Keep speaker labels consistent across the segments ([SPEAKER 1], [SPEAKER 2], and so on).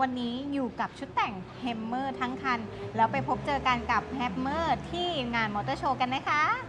[SPEAKER 1] วันนี้อยู่กับชุดแต่งแฮมเมอร์ทั้งคัน แล้วไปพบเจอกันกับแฮมเมอร์ที่งานมอเตอร์โชว์กันนะคะ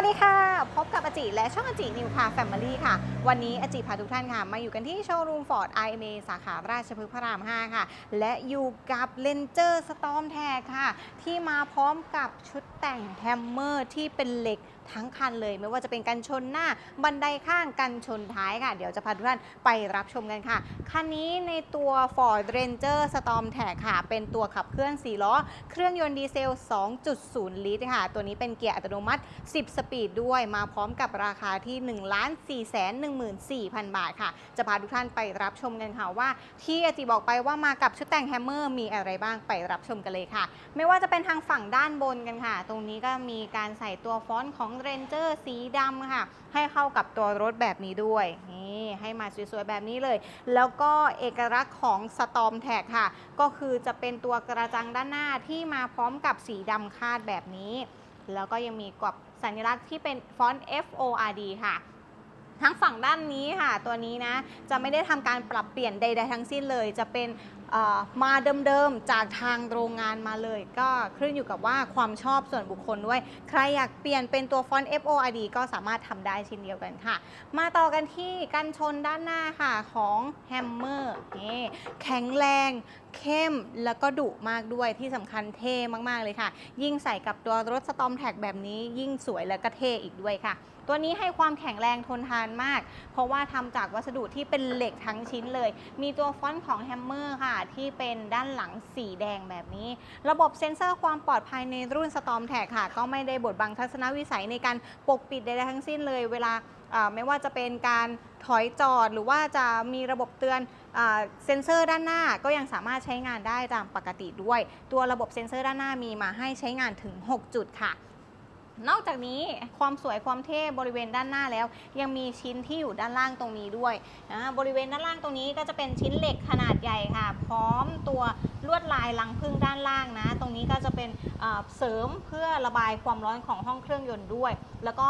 [SPEAKER 1] วัสดีค่ะ พบกับอาจิและช่องอาจินิวคาแฟมิลี่ค่ะ วันนี้อาจิพาทุกท่านค่ะ มาอยู่กันที่โชว์รูมฟอร์ด IMA สาขาราชพฤกษ์พระราม 5 ค่ะ และอยู่กับเลนเจอร์สตอมแท็กค่ะ ที่มาพร้อมกับชุดแต่งแฮมเมอร์ที่เป็นเหล็กทั้งคันเลยไม่ว่าจะเป็นกันชนหน้า บันไดข้างกันชนท้ายค่ะ เดี๋ยวจะพาทุกท่านไปรับชมกันค่ะ คันนี้ในตัว Ford Ranger Storm Tag ค่ะ เป็นตัวขับเคลื่อน 4 ล้อ เครื่องยนต์ดีเซล 2.0 ลิตรค่ะ ตัวนี้เป็นเกียร์อัตโนมัติ 10 สปีดด้วยมาพร้อมกับราคาที่ 1 4 1 4 0 0 0 บาทค่ะ จะพาทุกท่านไปรับชมกันค่ะว่า ที่อาจิบอกไปว่ามากับชุดแต่งแฮมเมอร์มีอะไรบ้างไปรับชมกันเลยค่ะ ไม่ว่าจะเป็นทางฝั่งด้านบนกันค่ะ ตรงนี้ก็มีการใส่ตัวฟอนต์ของ Ranger สีดำค่ะ ให้เข้ากับตัวรถแบบนี้ด้วยนี่ให้มาสวยๆแบบนี้เลย แล้วก็เอกลักษณ์ของ Storm Tag ค่ะ ก็คือจะเป็นตัวกระจังด้านหน้าที่มาพร้อมกับสีดำคาดแบบนี้ แล้วก็ยังมีกับ สัญลักษณ์ที่เป็นฟอนต์ F O R D ค่ะทั้งฝั่งด้านนี้ค่ะ ตัวนี้นะ จะไม่ได้ทำการปรับเปลี่ยนใด ๆ ทั้งสิ้นเลย จะเป็น มาเดิมๆ จากทางโรงงานมาเลย ก็ขึ้นอยู่กับว่าความชอบส่วนบุคคลด้วย ใครอยากเปลี่ยนเป็นตัวฟอนต์ F O R D ก็สามารถทำได้เช่นเดียวกันค่ะ มาต่อกันที่กันชนด้านหน้าค่ะของแฮมเมอร์นี่แข็งแรงเข้มแล้วก็ดุมากด้วยที่สำคัญเท่มากๆเลยค่ะ ยิ่งใส่กับตัวรถสตอมแท็กแบบนี้ยิ่งสวยและก็เท่อีกด้วยค่ะ ตัวนี้ให้ความแข็งแรงทนทานมาก เพราะว่าทำจากวัสดุที่เป็นเหล็กทั้งชิ้นเลย มีตัวฟอนต์ของแฮมเมอร์ค่ะที่เป็นด้านหลังสีแดงแบบนี้ ระบบเซ็นเซอร์ความปลอดภัยในรุ่น Storm Tag ค่ะ ก็ไม่ได้บดบังทัศนวิสัยในการปกปิดใดๆทั้งสิ้นเลยเวลาไม่ว่าจะเป็นการถอยจอดหรือว่าจะมีระบบเตือนเซ็นเซอร์ด้านหน้าก็ยังสามารถใช้งานได้ตามปกติด้วย ตัวระบบเซ็นเซอร์ด้านหน้ามีมาให้ใช้งานถึง 6 จุดค่ะ นอกจากนี้ความสวยความเท่บริเวณด้านหน้าแล้ว ยังมีชิ้นที่อยู่ด้านล่างตรงนี้ด้วยนะบริเวณด้านล่างตรงนี้ก็จะเป็นชิ้นเหล็กขนาดใหญ่ค่ะ พร้อมตัวลวดลายลังพึ่งด้านล่างนะ ตรงนี้ก็จะเป็นเสริมเพื่อระบายความร้อนของห้องเครื่องยนต์ด้วย แล้วก็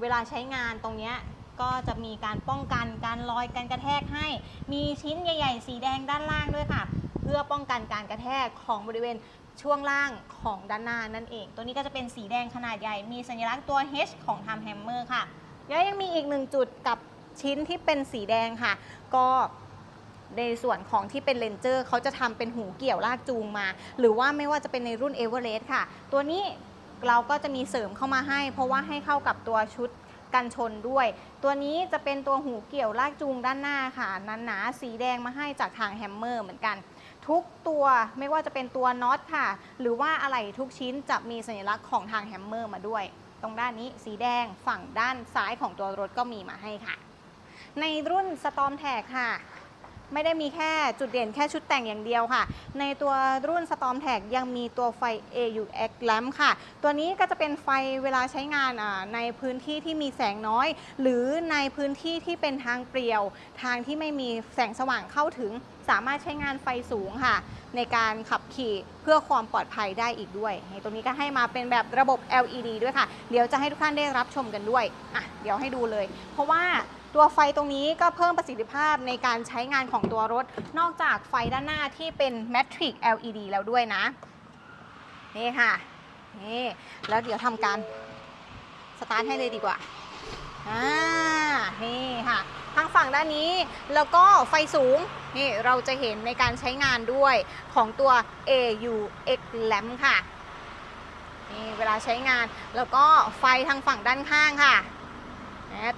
[SPEAKER 1] เวลาใช้งานตรงนี้ก็จะมีการป้องกันการลอยการกระแทกให้ มีชิ้นใหญ่ ๆ สีแดงด้านล่างด้วยค่ะ เพื่อป้องกันการกระแทกของบริเวณ ช่วงล่างของด้านหน้านั่นเอง ตัวนี้ก็จะเป็นสีแดงขนาดใหญ่ มีสัญลักษณ์ตัว H ของ Time Hammer ค่ะ แล้วยังมีอีกหนึ่งจุดกับชิ้นที่เป็นสีแดงค่ะ ก็ในส่วนของที่เป็นเลนเจอร์เขาจะทำเป็นหูเกี่ยวลากจูงมา หรือว่าไม่ว่าจะเป็นในรุ่น e v e r e s t ค่ะ ตัวนี้เราก็จะมีเสริมเข้ามาให้ เพราะว่าให้เข้ากับตัวชุดกันชนด้วย ตัวนี้จะเป็นตัวหูเกี่ยวลากจูงด้านหน้าค่ะหนาๆสีแดงมาให้จากทางแฮมเมอร์เหมือนกัน ทุกตัวไม่ว่าจะเป็นตัวน็อตค่ะ หรือว่าอะไหล่ทุกชิ้นจะมีสัญลักษณ์ของทางแฮมเมอร์มาด้วย ตรงด้านนี้สีแดงฝั่งด้านซ้ายของตัวรถก็มีมาให้ค่ะ ในรุ่น Storm Tag ค่ะ ไม่ได้มีแค่จุดเด่นแค่ชุดแต่งอย่างเดียวค่ะ ในตัวรุ่น Storm Tag ยังมีตัวไฟ AUX lamp ค่ะ ตัวนี้ก็จะเป็นไฟเวลาใช้งานในพื้นที่ที่มีแสงน้อย หรือในพื้นที่ที่เป็นทางเปลี่ยว ทางที่ไม่มีแสงสว่างเข้าถึง สามารถใช้งานไฟสูงค่ะ ในการขับขี่เพื่อความปลอดภัยได้อีกด้วยตรงนี้ก็ให้มาเป็นแบบระบบ LED ด้วยค่ะ เดี๋ยวจะให้ทุกท่านได้รับชมกันด้วยอะเดี๋ยวให้ดูเลย เพราะว่า ตัวไฟตรงนี้ก็เพิ่มประสิทธิภาพในการใช้งานของตัวรถ นอกจากไฟด้านหน้าที่เป็น Matrix LED แล้วด้วยนะ นี่ค่ะ นี่ แล้วเดี๋ยวทำการสตาร์ทให้เลยดีกว่า อ่า นี่ค่ะทางฝั่งด้านนี้แล้วก็ไฟสูงนี่เราจะเห็นในการใช้งานด้วยของตัว AUX lamp ค่ะนี่เวลาใช้งานแล้วก็ไฟทางฝั่งด้านข้างค่ะ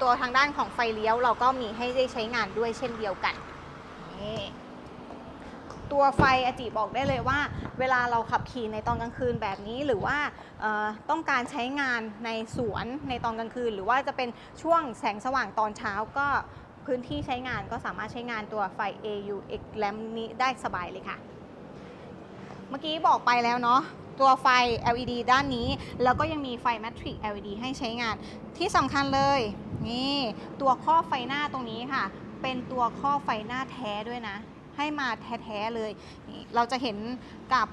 [SPEAKER 1] ตัวทางด้านของไฟเลี้ยวเราก็มีให้ได้ใช้งานด้วยเช่นเดียวกันนี่ตัวไฟอจิบอกได้เลยว่า เวลาเราขับขี่ในตอนกลางคืนแบบนี้ หรือว่าต้องการใช้งานในสวนในตอนกลางคืน หรือว่าจะเป็นช่วงแสงสว่างตอนเช้าก็พื้นที่ใช้งานก็สามารถใช้งานตัวไฟ AUX lamp นี้ได้สบายเลยค่ะ เมื่อกี้บอกไปแล้วเนาะ ตัวไฟ LED ด้านนี้ แล้วก็ยังมีไฟ Matrix LED ให้ใช้งาน ที่สำคัญเลย นี่ตัวข้อไฟหน้าตรงนี้ค่ะ เป็นตัวข้อไฟหน้าแท้ด้วยนะ ให้มาแท้ๆเลยนี่เราจะเห็นกับ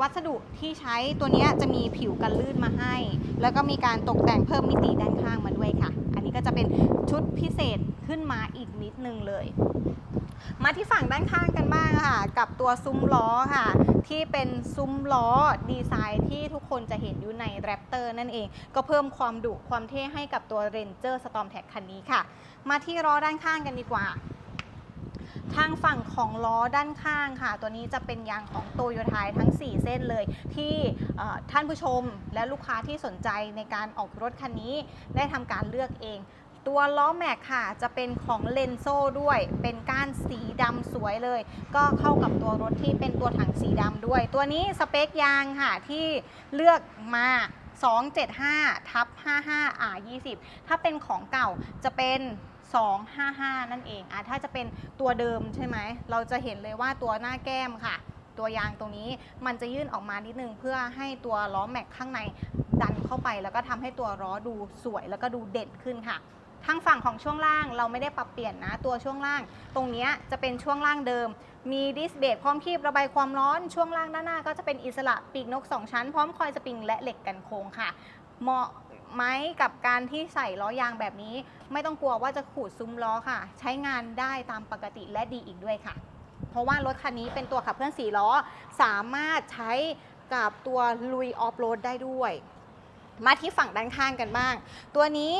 [SPEAKER 1] วัสดุที่ใช้ตัวนี้จะมีผิวกันลื่นมาให้ แล้วก็มีการตกแต่งเพิ่มมิติด้านข้างมาด้วยค่ะ อันนี้ก็จะเป็นชุดพิเศษขึ้นมาอีกนิดนึงเลย มาที่ฝั่งด้านข้างกันบ้างค่ะ กับตัวซุ้มล้อค่ะ ที่เป็นซุ้มล้อดีไซน์ที่ทุกคนจะเห็นอยู่ใน Raptor นั่นเอง ก็เพิ่มความดุความเท่ให้กับตัว Ranger Storm Tag คันนี้ค่ะ มาที่ล้อด้านข้างกันดีกว่าทางฝั่งของล้อด้านข้างค่ะ ตัวนี้จะเป็นยางของโตโยต้าทั้ง 4 เส้นเลย ที่ท่านผู้ชมและลูกค้าที่สนใจในการออกรถคันนี้ได้ทำการเลือกเอง ตัวล้อแม็กค่ะ จะเป็นของเลนโซ่ด้วย เป็นก้านสีดำสวยเลย ก็เข้ากับตัวรถที่เป็นตัวถังสีดำด้วย ตัวนี้สเปคยางค่ะที่เลือกมา275ทับ55 R 20 ถ้าเป็นของเก่าจะเป็น 255 นั่นเองอะถ้าจะเป็นตัวเดิมใช่ไหม เราจะเห็นเลยว่าตัวหน้าแก้มค่ะ ตัวยางตรงนี้มันจะยื่นออกมานิดนึง เพื่อให้ตัวล้อแม็กข้างในดันเข้าไป แล้วก็ทำให้ตัวล้อดูสวยแล้วก็ดูเด่นขึ้นค่ะ ทางฝั่งของช่วงล่างเราไม่ได้ปรับเปลี่ยนนะ ตัวช่วงล่าง ตรงนี้จะเป็นช่วงล่างเดิม มีดิสเบรกพร้อมคีบระบายความร้อนช่วงล่างด้านหน้า ก็จะเป็นอิสระปีกนก 2 ชั้น พร้อมคอยสปริงและเหล็กกันโค้งค่ะ เหมาะไหมกับการที่ใส่ล้อยางแบบนี้ ไม่ต้องกลัวว่าจะขูดซุ้มล้อค่ะ ใช้งานได้ตามปกติและดีอีกด้วยค่ะ เพราะว่ารถคันนี้เป็นตัวขับเคลื่อน4ล้อ สามารถใช้กับตัวลุยออฟโรดได้ด้วย มาที่ฝั่งด้านข้างกันบ้าง ตัวนี้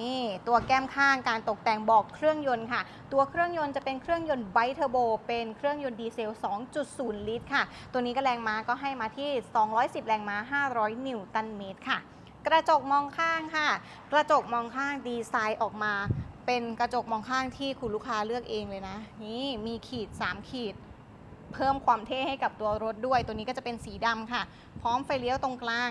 [SPEAKER 1] นี่ตัวแก้มข้างการตกแต่งบอกเครื่องยนต์ค่ะ ตัวเครื่องยนต์จะเป็นเครื่องยนต์ไบเทอร์โบเป็นเครื่องยนต์ดีเซล 2.0 ลิตรค่ะ ตัวนี้ก็แรงม้าก็ให้มาที่ 210 แรงม้า 500 นิวตันเมตรค่ะ กระจกมองข้างค่ะ กระจกมองข้างดีไซน์ออกมา เป็นกระจกมองข้างที่คุณลูกค้าเลือกเองเลยนะ นี่มีขีด 3 ขีดเพิ่มความเท่ให้กับตัวรถด้วย ตัวนี้ก็จะเป็นสีดำค่ะ พร้อมไฟเลี้ยวตรงกลาง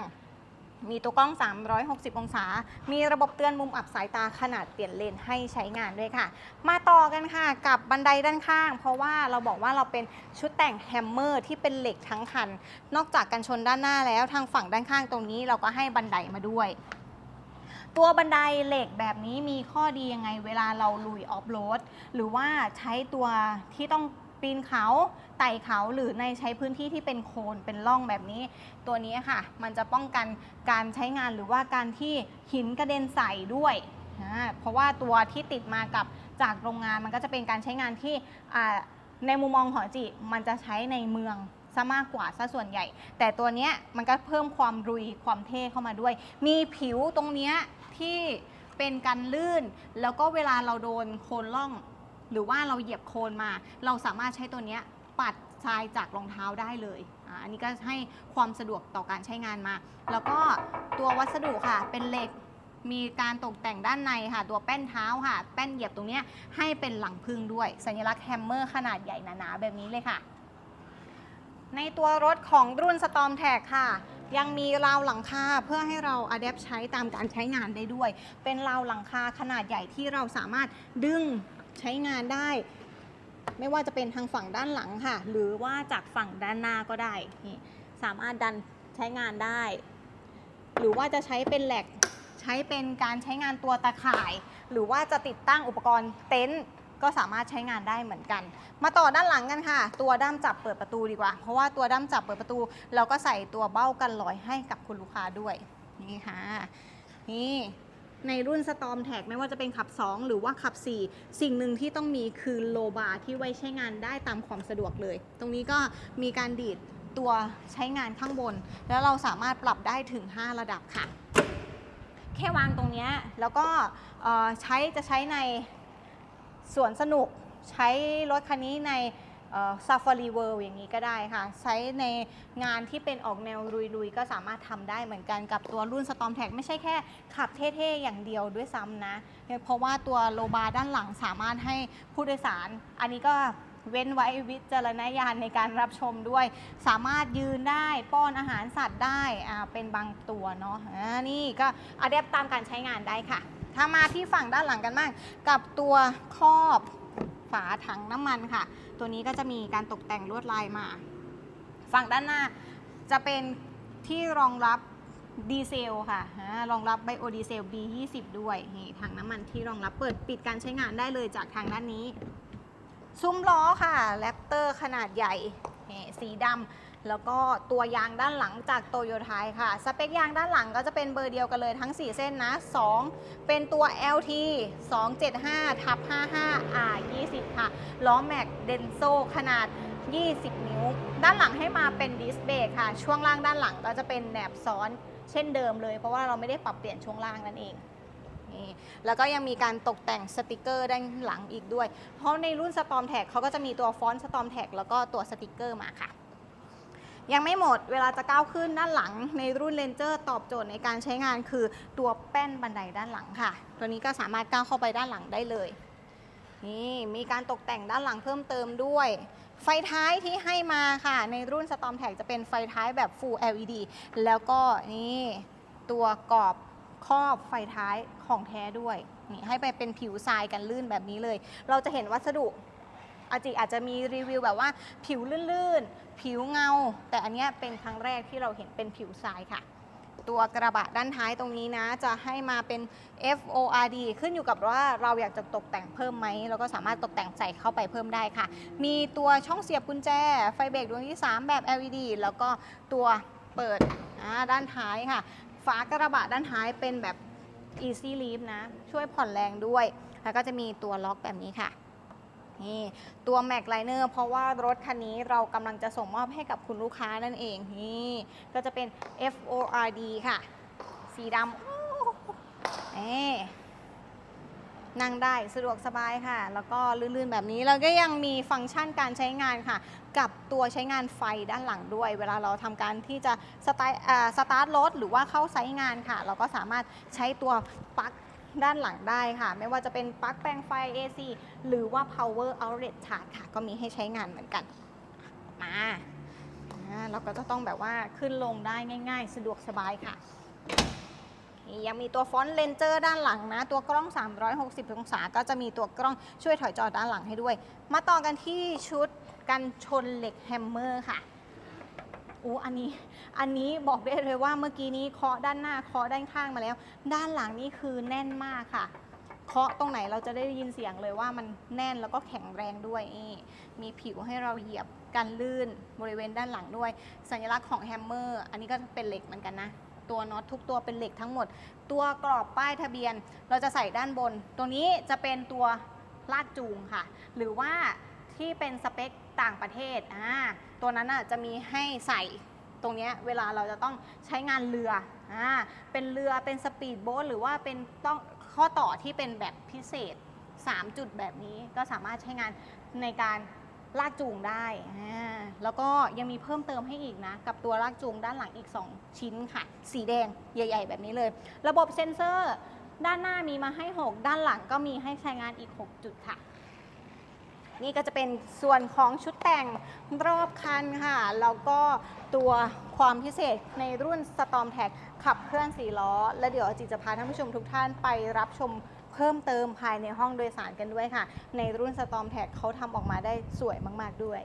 [SPEAKER 1] มีตัวกล้อง 360 องศา มีระบบเตือนมุมอับสายตาขนาดเปลี่ยนเลนให้ใช้งานด้วยค่ะ มาต่อกันค่ะกับบันไดด้านข้าง เพราะว่าเราบอกว่าเราเป็นชุดแต่งแฮมเมอร์ที่เป็นเหล็กทั้งคัน นอกจากกันชนด้านหน้าแล้วทางฝั่งด้านข้างตรงนี้เราก็ให้บันไดมาด้วยตัวบันไดเหล็กแบบนี้มีข้อดียังไงเวลาเราลุยออฟโรดหรือว่าใช้ตัวที่ต้อง ปีนเขาไต่เขาหรือในใช้พื้นที่ที่เป็นโคนเป็นร่องแบบนี้ ตัวนี้ค่ะ มันจะป้องกันการใช้งานหรือว่าการที่หินกระเด็นใส่ด้วยเพราะว่าตัวที่ติดมากับจากโรงงานมันก็จะเป็นการใช้งานที่ในมุมมองของจิมันจะใช้ในเมืองซะมากกว่าซะส่วนใหญ่ แต่ตัวเนี้ยมันก็เพิ่มความรุยความเท่เข้ามาด้วย มีผิวตรงเนี้ยที่เป็นกันลื่น แล้วก็เวลาเราโดนโคนล่อง หรือว่าเราเหยียบโคลนมา เราสามารถใช้ตัวเนี้ยปัดทรายจากรองเท้าได้เลยอันนี้ก็ให้ความสะดวกต่อการใช้งานมา แล้วก็ตัววัสดุค่ะเป็นเหล็กมีการตกแต่งด้านในค่ะ ตัวแป้นเท้าค่ะ แป้นเหยียบตรงนี้ให้เป็นหลังพึ่งด้วย สัญลักษณ์แฮมเมอร์ขนาดใหญ่หนาๆแบบนี้เลยค่ะ ในตัวรถของรุ่น Storm Tag ค่ะ ยังมีราวหลังคาเพื่อให้เราอัดแอปใช้ตามการใช้งานได้ด้วย เป็นราวหลังคาขนาดใหญ่ที่เราสามารถดึง ใช้งานได้ ไม่ว่าจะเป็นทางฝั่งด้านหลังค่ะ หรือว่าจากฝั่งด้านหน้าก็ได้นี่สามารถดันใช้งานได้ หรือว่าจะใช้เป็นแหลกใช้เป็นการใช้งานตัวตะข่าย หรือว่าจะติดตั้งอุปกรณ์เต็นท์ก็สามารถใช้งานได้เหมือนกัน มาต่อด้านหลังกันค่ะ ตัวด้ามจับเปิดประตูดีกว่า เพราะว่าตัวด้ามจับเปิดประตู เราก็ใส่ตัวเบ้ากันลอยให้กับคุณลูกค้าด้วย นี่ค่ะ นี่ ในรุ่น Storm Tag ไม่ว่าจะเป็นขับ 2 หรือว่าขับ 4 สิ่งหนึ่งที่ต้องมีคือโลบาร์ที่ไว้ใช้งานได้ตามความสะดวกเลย ตรงนี้ก็มีการดีดตัวใช้งานข้างบน แล้วเราสามารถปรับได้ถึง 5 ระดับค่ะ แค่วางตรงนี้แล้วก็ใช้จะใช้ในสวนสนุกใช้รถคันนี้ใน ซาฟารีเวิลด์อย่างนี้ก็ได้ค่ะ ใช้ในงานที่เป็นออกแนวลุยๆ ก็สามารถทำได้เหมือนกันกับตัวรุ่น Storm Tag ไม่ใช่แค่ขับเท่ๆ อย่างเดียวด้วยซ้ำนะ เพราะว่าตัวโลบาร์ด้านหลังสามารถให้ผู้โดยสาร อันนี้ก็เว้นไว้วิจารณญาณในการรับชมด้วย สามารถยืนได้ป้อนอาหารสัตว์ได้เป็นบางตัวเนาะนี่ก็อัดแอปตามการใช้งานได้ค่ะ ถ้ามาที่ฝั่งด้านหลังกันบ้างกับตัวครอบ ฝาถังน้ำมันค่ะ ตัวนี้ก็จะมีการตกแต่งลวดลายมา ฝั่งด้านหน้าจะเป็นที่รองรับดีเซลค่ะรองรับไบโอดีเซล B20 ด้วยนี่ถังน้ำมันที่รองรับเปิดปิดการใช้งานได้เลยจากทางด้านนี้ ซุ้มล้อค่ะแรปเตอร์ขนาดใหญ่สีดำแล้วก็ตัวยางด้านหลังจากโตโยไทยค่ะ สเปคยางด้านหลังก็จะเป็นเบอร์เดียวกันเลยทั้ง 4 เส้นนะ 2 เป็นตัว LT 275ทับ55 R ล้อแม็กเดนโซขนาด 20 นิ้ว ด้านหลังให้มาเป็นดิสเบรกค่ะ ช่วงล่างด้านหลังก็จะเป็นแหนบซ้อนเช่นเดิมเลย เพราะว่าเราไม่ได้ปรับเปลี่ยนช่วงล่างนั่นเองนี่แล้วก็ยังมีการตกแต่งสติกเกอร์ด้านหลังอีกด้วย เพราะในรุ่น Storm Tag เขาก็จะมีตัวฟอนต์ Storm Tag แล้วก็ตัวสติกเกอร์มาค่ะ ยังไม่หมดเวลาจะก้าวขึ้นด้านหลังในรุ่น Ranger ตอบโจทย์ในการใช้งานคือตัวแป้นบันไดด้านหลังค่ะ ตัวนี้ก็สามารถก้าวเข้าไปด้านหลังได้เลย นี่มีการตกแต่งด้านหลังเพิ่มเติมด้วย ไฟท้ายที่ให้มาค่ะ ในรุ่น Storm Tag จะเป็นไฟท้ายแบบ Full LED แล้วก็นี่ตัวกรอบครอบไฟท้ายของแท้ด้วยนี่ให้ไปเป็นผิวทรายกันลื่นแบบนี้เลย เราจะเห็นวัสดุอาจิอาจจะมีรีวิวแบบว่าผิวลื่นๆ ผิวเงา แต่อันนี้เป็นครั้งแรกที่เราเห็นเป็นผิวทรายค่ะ ตัวกระบะด้านท้ายตรงนี้นะ จะให้มาเป็น FORD ขึ้นอยู่กับว่าเราอยากจะตกแต่งเพิ่มไหมเราก็สามารถตกแต่งใส่เข้าไปเพิ่มได้ค่ะ มีตัวช่องเสียบกุญแจ ไฟเบรกดวงที่ 3 แบบ LED แล้วก็ตัวเปิดด้านท้ายค่ะ ฝากระบะด้านท้ายเป็นแบบ Easy Leaf นะ ช่วยผ่อนแรงด้วย แล้วก็จะมีตัวล็อกแบบนี้ค่ะ นี่ตัว Mac Liner เพราะว่ารถคันนี้เรากำลังจะส่งมอบให้กับคุณลูกค้านั่นเองนี่ก็จะเป็น FORD ค่ะ สีดำเอ๊นั่งได้สะดวกสบายค่ะ แล้วก็ลื่นๆแบบนี้แล้วก็ยังมีฟังก์ชันการใช้งานค่ะ กับตัวใช้งานไฟด้านหลังด้วย เวลาเราทำการที่จะสตาร์ทอ่าสตาร์ทรถหรือว่าเข้าไซต์งานค่ะ เราก็สามารถใช้ตัวปลั๊ก ด้านหลังได้ค่ะ ไม่ว่าจะเป็นปลั๊กแปลงไฟ AC หรือว่า power outlet charge ค่ะ ก็มีให้ใช้งานเหมือนกัน มาเราก็จะต้องแบบว่าขึ้นลงได้ง่าย ๆ สะดวกสบายค่ะ ยังมีตัวฟอนต์เลนเจอร์ด้านหลังนะ ตัวกล้อง 360 องศา ก็จะมีตัวกล้องช่วยถอยจอด้านหลังให้ด้วย มาต่อกันที่ชุดกันชนเหล็กแฮมเมอร์ค่ะ อู้อันนี้ อันนี้บอกได้เลยว่าเมื่อกี้นี้เคาะด้านหน้าเคาะด้านข้างมาแล้ว ด้านหลังนี่คือแน่นมากค่ะ เคาะตรงไหนเราจะได้ยินเสียงเลยว่ามันแน่นแล้วก็แข็งแรงด้วยนี่มีผิวให้เราเหยียบกันลื่นบริเวณด้านหลังด้วย สัญลักษณ์ของแฮมเมอร์อันนี้ก็เป็นเหล็กเหมือนกันนะตัวน็อตทุกตัวเป็นเหล็กทั้งหมด ตัวกรอบป้ายทะเบียนเราจะใส่ด้านบนตัวนี้จะเป็นตัวลากจูงค่ะ หรือว่า ที่เป็นสเปคต่างประเทศอ่าตัวนั้นน่ะจะมีให้ใส่ตรงนี้เวลาเราจะต้องใช้งานเรืออ่าเป็นเรือเป็นสปีดโบ๊ทหรือว่าเป็นต้องข้อต่อที่เป็นแบบพิเศษ 3 จุดแบบนี้ก็สามารถใช้งานในการลากจูงได้ แล้วก็ยังมีเพิ่มเติมให้อีกนะ กับตัวลากจูงด้านหลังอีก 2 ชิ้นค่ะ สีแดงใหญ่ ๆ แบบนี้เลย ระบบเซ็นเซอร์ ด้านหน้ามีมาให้ 6 ด้านหลังก็มีให้ใช้งานอีก 6 จุดค่ะ นี่ก็จะเป็นส่วนของชุดแต่งรอบคันค่ะ แล้วก็ตัวความพิเศษในรุ่น Storm Tag ขับเคลื่อน4ล้อ และเดี๋ยวจิจะพาท่านผู้ชมทุกท่านไปรับชมเพิ่มเติมภายในห้องโดยสารกันด้วยค่ะ ในรุ่น Storm Tag เขาทำออกมาได้สวยมาก ๆ ด้วย